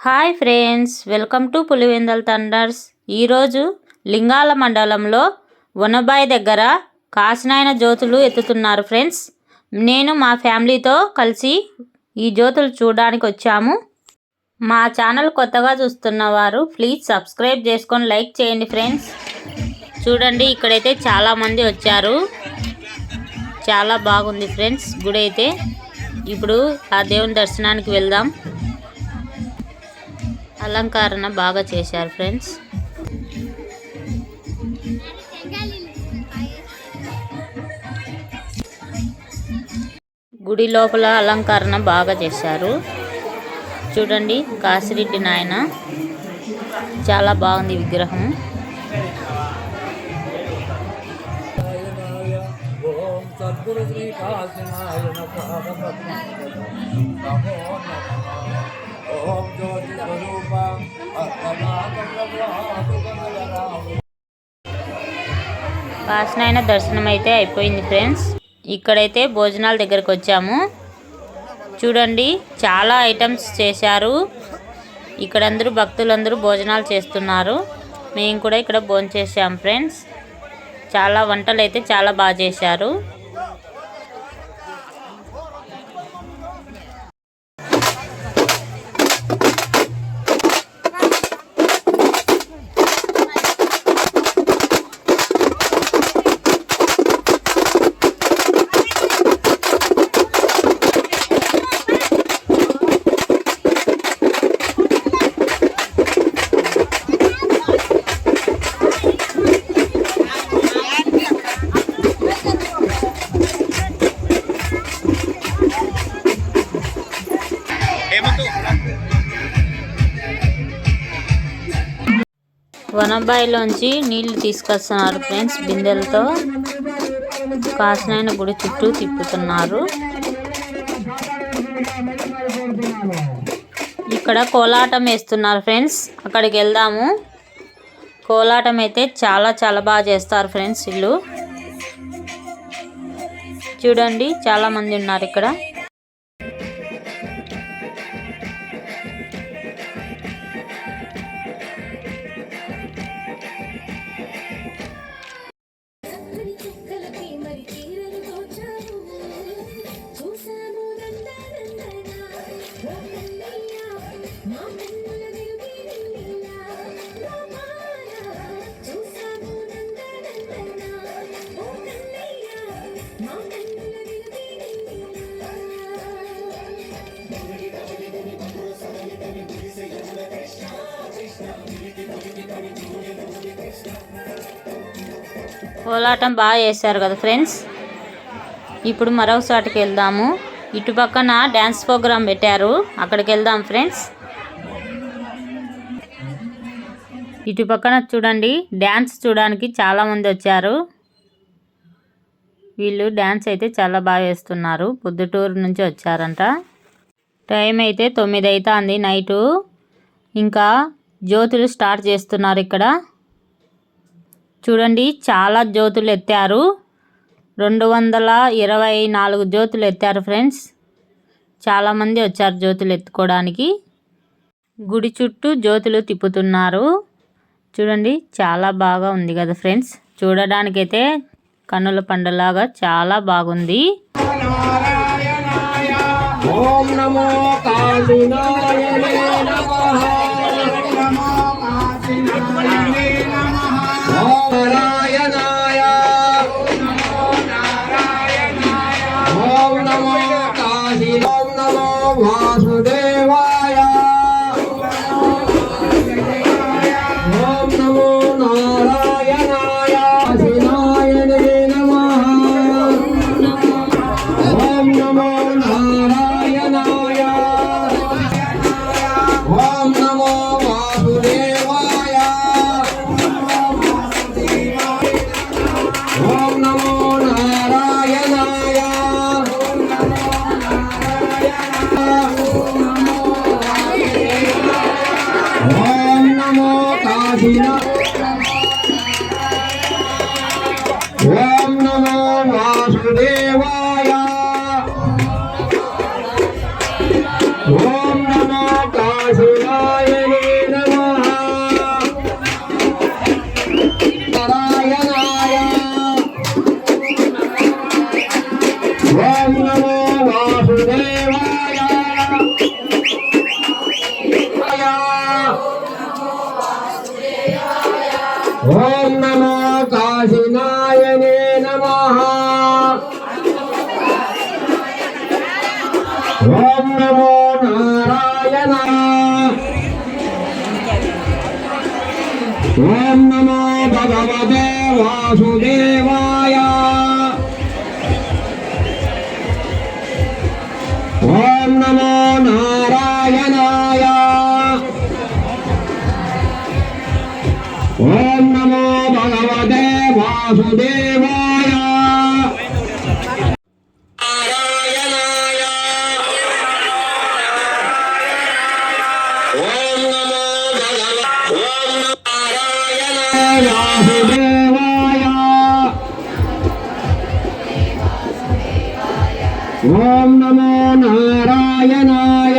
Hi friends welcome to Pulivendula thunders. ఈరోజు లింగాల మండలంలో వనబాయ్ దగ్గర కాసినాయన జ్యోతులు ఎత్తుతున్నారు ఫ్రెండ్స్. నేను మా ఫ్యామిలీతో కలిసి ఈ జ్యోతులు చూడడానికి వచ్చాము. మా ఛానల్ కొత్తగా చూస్తున్న వారు ప్లీజ్ సబ్స్క్రైబ్ చేసుకొని లైక్ చేయండి ఫ్రెండ్స్. చూడండి ఇక్కడైతే చాలామంది వచ్చారు. చాలా బాగుంది ఫ్రెండ్స్ గుడి అయితే ఇప్పుడు ఆ దేవుని దర్శనానికి వెళ్దాం. అలంకరణ బాగా చేశారు ఫ్రెండ్స్ గుడి లోపల అలంకరణ బాగా చేశారు. చూడండి కాసిరెడ్డి నాయన. చాలా బాగుంది విగ్రహం. ఓం కాసినాయన దర్శనం అయితే అయిపోయింది ఫ్రెండ్స్. ఇక్కడైతే భోజనాల దగ్గరకు వచ్చాము. చూడండి చాలా ఐటమ్స్ చేశారు. ఇక్కడ అందరూ భక్తులందరూ భోజనాలు చేస్తున్నారు. మేము కూడా ఇక్కడ భోజనం చేసాం ఫ్రెండ్స్. చాలా వంటలు అయితే చాలా బాగా చేశారు. వనబాయిలోంచి నీళ్ళు తీసుకొస్తున్నారు ఫ్రెండ్స్ బిందెలతో కాసినైన గుడి చుట్టూ తిప్పుతున్నారు. ఇక్కడ కోలాటం వేస్తున్నారు ఫ్రెండ్స్ అక్కడికి వెళ్దాము. కోలాటం అయితే చాలా చాలా బాగా చేస్తారు ఫ్రెండ్స్ వీళ్ళు. చూడండి చాలా మంది ఉన్నారు ఇక్కడ. కోలాటం బాగా చేశారు కదా ఫ్రెండ్స్? ఇప్పుడు మరొక చోటకి వెళ్దాము. ఇటు పక్కన డ్యాన్స్ ప్రోగ్రామ్ పెట్టారు. అక్కడికి వెళ్దాం ఫ్రెండ్స్. ఇటు పక్కన చూడండి డ్యాన్స్ చూడడానికి చాలామంది వచ్చారు. వీళ్ళు డ్యాన్స్ అయితే చాలా బాగా వేస్తున్నారు పొద్దుటూరు నుంచి వచ్చారంట. టైం అయితే తొమ్మిది అవుతుంది నైటు. ఇంకా జ్యోతులు స్టార్ట్ చేస్తున్నారు ఇక్కడ. చూడండి చాలా జ్యోతులు ఎత్తారు. రెండు వందల ఇరవై నాలుగు జ్యోతులు ఎత్తారు ఫ్రెండ్స్. చాలామంది వచ్చారు జ్యోతులు ఎత్తుకోవడానికి గుడి చుట్టూ జ్యోతులు తిప్పుతున్నారు. చూడండి చాలా బాగా ఉంది కదా ఫ్రెండ్స్. చూడడానికైతే కన్నుల పండులాగా చాలా బాగుంది. ఓం నమో. ఓం నమో నారాయణాయ ఓం నమో వాసుదేవాయ ఓం నమో నారాయణాయ ఓం నమో ఓం నమో నారాయణ ఓం నమో భగవతే వాసుదేవాయ ఓం నమో వాసుదేవాయ. ఓం నమో నారాయణాయ.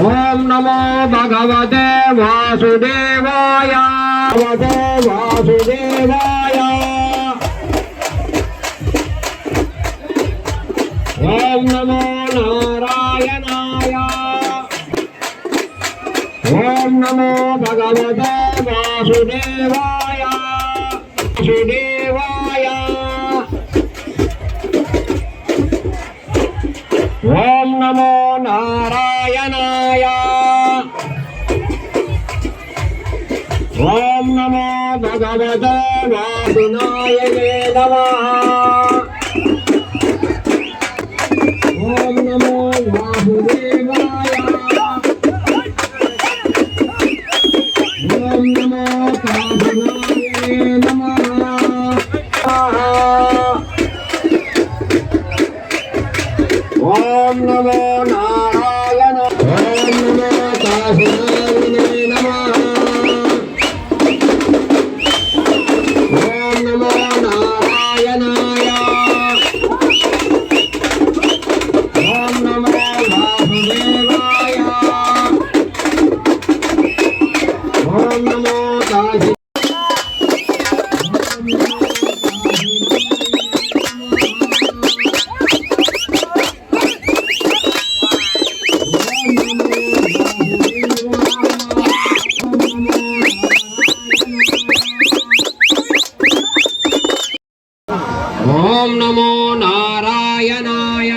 ఓం నమో భగవతే వాసుదేవాయ. భగవతే వాసుదేవాయ ఓం నమో నారాయణాయ ఓం నమో భగవతే వాసుదేవాయ వాసుదేవాయ ఓం నమో భగవతే వాసునాయనే ఓం నమో వాసుదేవాయ ఓం నమో కాశీ ఓం నమో నారాయణాయ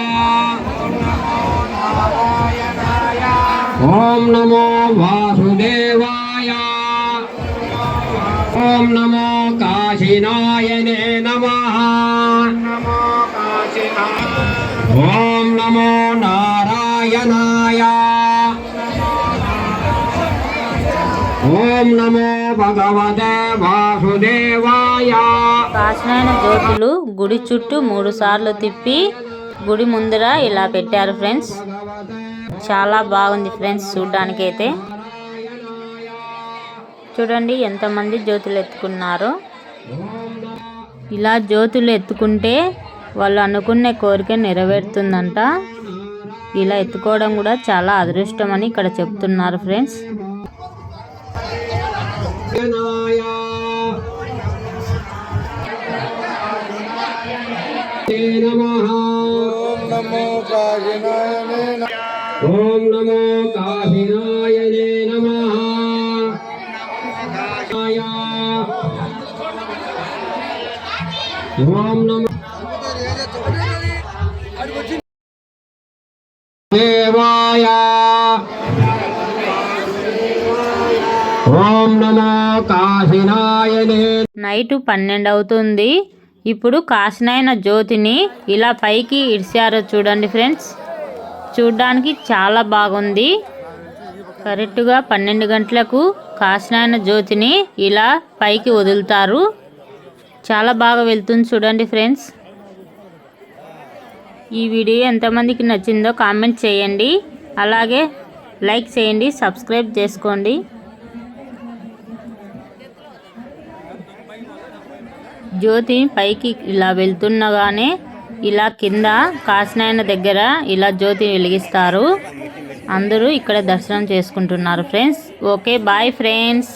ఓం నమో కాశీనాయనే నమ. ఓం నమో నారాయణాయ. ఓం నమో భగవతే వాసుదేవాయ. కాశీనాయన జ్యోతులు గుడి చుట్టూ మూడు సార్లు తిప్పి గుడి ముందర ఇలా పెట్టారు ఫ్రెండ్స్. చాలా బాగుంది ఫ్రెండ్స్ చూడ్డానికైతే. చూడండి ఎంతమంది జ్యోతులు ఎత్తుకున్నారో. ఇలా జ్యోతులు ఎత్తుకుంటే వాళ్ళు అనుకునే కోరిక నెరవేరుతుందంట. ఇలా ఎత్తుకోవడం కూడా చాలా అదృష్టం అని ఇక్కడ చెప్తున్నారు ఫ్రెండ్స్. ఓం నమో కాహినాయ ఓం నమో కాహినాయ ఓం దేవాయ. ఓం నమో నైట్ పన్నెండు అవుతుంది ఇప్పుడు కాసినైన జ్యోతిని ఇలా పైకి ఇడిచారో చూడండి ఫ్రెండ్స్. చూడ్డానికి చాలా బాగుంది. కరెక్ట్గా పన్నెండు గంటలకు కాసినైన జ్యోతిని ఇలా పైకి వదులుతారు. చాలా బాగా వెళ్తుంది చూడండి ఫ్రెండ్స్. ఈ వీడియో ఎంతమందికి నచ్చిందో కామెంట్ చేయండి. అలాగే లైక్ చేయండి సబ్స్క్రైబ్ చేసుకోండి. జ్యోతి పైకి ఇలా వెళ్తున్నగానే ఇలా కింద కాసినాయన దగ్గర ఇలా జ్యోతి వెలిగిస్తారు. అందరూ ఇక్కడ దర్శనం చేసుకుంటున్నారు ఫ్రెండ్స్. Okay bye friends.